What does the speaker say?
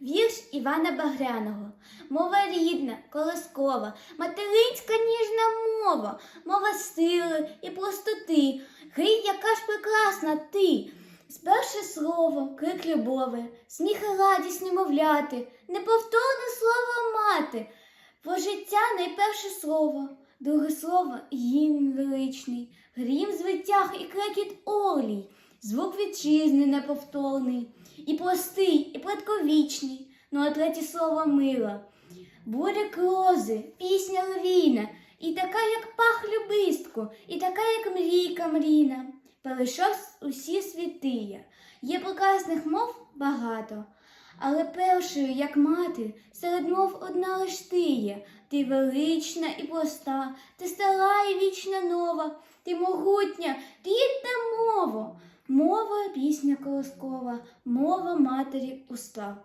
Вірш Івана Багряного. Мова рідна, колоскова, материнська ніжна мова, мова сили і простоти. Гей, яка ж прекрасна ти! Сперше слово, крик любови, сміх і радість немовляти, неповторне слово мати. Про життя найперше слово, друге слово гімн величний, грім з витяг і крекіт орлій, звук вітчизни неповторний, і простий, предковічний, ну а третє слово мила. Буде крози, пісня левіна, і така, як пах любистку, і така, як мрійка мріна. Перейшов усі світи. Є прекрасних мов багато, але першою, як мати, серед мов одна лиш ти є. Ти велична і проста, ти стара і вічна нова, ти могутня, рідна мова. Мова пісня колоскова, мова матері уста.